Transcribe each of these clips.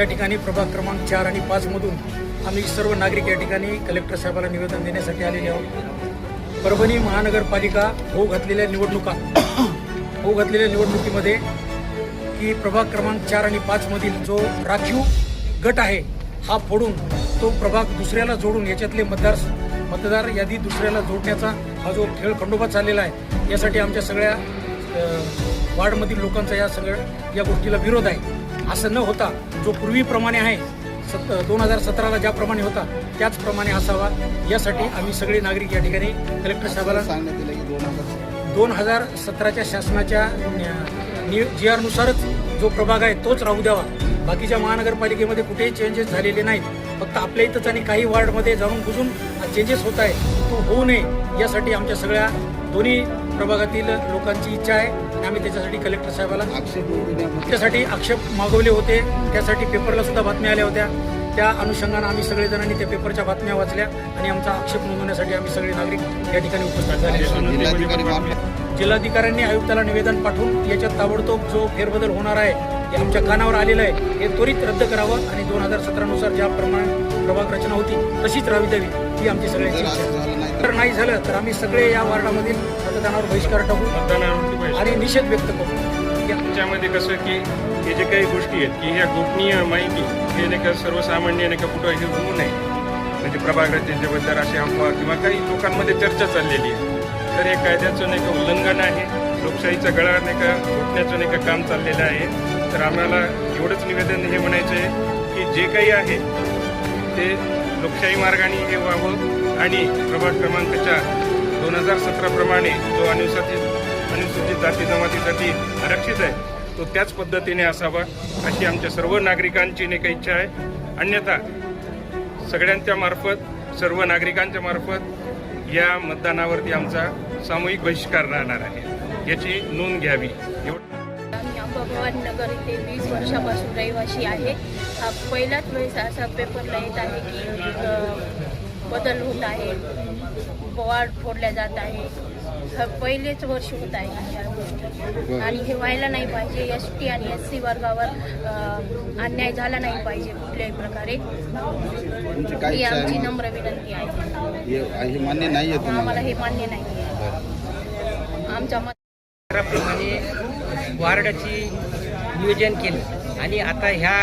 या ठिकाणी प्रभाग क्रमांक चार आणि पाचमधून आम्ही सर्व नागरिक या ठिकाणी कलेक्टर साहेबाला निवेदन देण्यासाठी आलेले आहोत. परभणी महानगरपालिका होऊ घातलेल्या निवडणुका होऊ घातलेल्या निवडणुकीमध्ये की प्रभाग क्रमांक चार आणि पाचमधील जो राखीव गट आहे हा फोडून तो प्रभाग दुसऱ्याला जोडून याच्यातले मतदार मतदार यादी दुसऱ्याला जोडण्याचा हा जो खेळ खंडोबा चाललेला आहे यासाठी आमच्या सगळ्या वार्डमधील लोकांचा या सगळ्या या गोष्टीला विरोध आहे. असं न होता जो पूर्वीप्रमाणे आहे सत दोन हजार सतराला ज्याप्रमाणे होता त्याचप्रमाणे असावा. यासाठी आम्ही सगळे नागरिक या ठिकाणी कलेक्टर साहेबाला सांगण्यात येईल की दोन हजार दोन हजार सतराच्या शासनाच्या जी आरनुसारच जो प्रभाग आहे तोच राहू द्यावा. बाकीच्या महानगरपालिकेमध्ये कुठेही चेंजेस झालेले नाहीत. फक्त आपल्या इथंच आणि काही वार्डमध्ये जाणून बुजून चेंजेस होत आहे तो होऊ नये यासाठी आमच्या सगळ्या दोन्ही प्रभागातील लोकांची इच्छा आहे आणि आम्ही त्याच्यासाठी कलेक्टर साहेबाला आक्षेप त्यासाठी आक्षेप मागवले होते. त्यासाठी पेपरला सुद्धा बातम्या आल्या होत्या. त्या अनुषंगानं आम्ही सगळेजणांनी त्या पेपरच्या बातम्या वाचल्या आणि आमचा आक्षेप नोंदवण्यासाठी आम्ही सगळे नागरिक या ठिकाणी उपस्थित झाले. जिल्हाधिकाऱ्यांनी आयुक्ताला निवेदन पाठवून याच्यात ताबडतोब जो फेरबदल होणार आहे हे आमच्या कानावर आलेलं आहे हे त्वरित रद्द करावं आणि दोन हजार सतरानुसार ज्याप्रमाणे प्रभाग रचना होती तशीच राहावी द्यावी ही आमची सगळ्यांची इच्छा आहे. तर नाही झालं तर आम्ही सगळे या वार्डामधील मतदानावर बहिष्कार टाकू आणि निषेध व्यक्त करू. या- कसं की हे जे काही गोष्टी आहेत की ह्या गोपनीय माहिती हे नाही का सर्वसामान्य नाही का कुठं हे होऊ नये. म्हणजे प्रभाग रचनेच्याबद्दल असे अफवा किंवा काही लोकांमध्ये चर्चा चाललेली आहे. तर हे कायद्याचं नाही का उल्लंघन आहे लोकशाहीचा गळा नाही का घोटण्याचं नाही का काम चाललेलं आहे. तर आम्हाला एवढंच निवेदन हे म्हणायचं आहे की जे काही आहे ते लोकशाही मार्गाने हे व्हावं. आणि प्रभाग क्रमांक चार दोन हजार सतराप्रमाणे जो अनुसूचित अनुसूचित जाती जमातीसाठी आरक्षित आहे तो त्याच पद्धतीने असावा अशी आमच्या सर्व नागरिकांची एक इच्छा आहे. अन्यथा सगळ्यांच्या मार्फत सर्व नागरिकांच्या मार्फत या मतदानावरती आमचा सामूहिक बहिष्कार राहणार आहे. याची नोंद घ्यावी. एवढं नगर इथे वीस वर्षापासून रहिवासी आहे. हा पहिलाच वेळेस असा पेपरला येत आहे की बदल होत आहे. वाढ फोडल्या जात आहे. पहिलेच वर्ष होत आहे या गोष्टी आणि हे व्हायला नाही पाहिजे. एस टी आणि एस सी वर्गावर अन्याय झाला नाही पाहिजे कुठल्याही प्रकारे. ही आमची? नम्र विनंती आहे. हे हे मान्य नाही आम्हाला हे मान्य नाही. आमच्या वार्डाची नियोजन केलं. आणि आता ह्या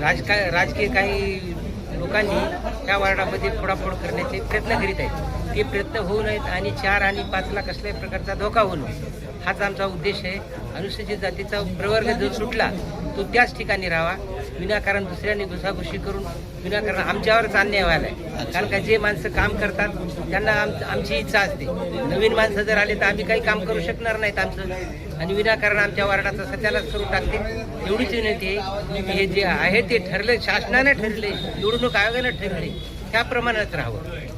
राजका राजकीय काही लोकांनी त्या वार्डामध्ये फोडाफोड करण्याचे प्रयत्न करीत आहेत. ते प्रयत्न होऊ नयेत आणि चार आणि पाचला कसल्याही प्रकारचा धोका होऊ नये. हाच आमचा उद्देश आहे. अनुसूचित जातीचा प्रवर्ग जो सुटला तो त्याच ठिकाणी राहावा. विनाकारण दुसऱ्यांनी घुसाघुशी करून विनाकारण आमच्यावरच अन्याय व्हायला आहे. कारण का जे माणसं काम करतात त्यांना आम आमची इच्छा असते. नवीन माणसं जर आले तर आम्ही काही काम करू शकणार नाहीत आमचं. आणि विनाकारण आमच्या वार्डाचा सत्यालाच करून टाकते. एवढीच विनंती आहे की हे जे आहे ते ठरले शासनाने ठरले निवडणूक आयोगाने ठरले त्याप्रमाणेच राहावं.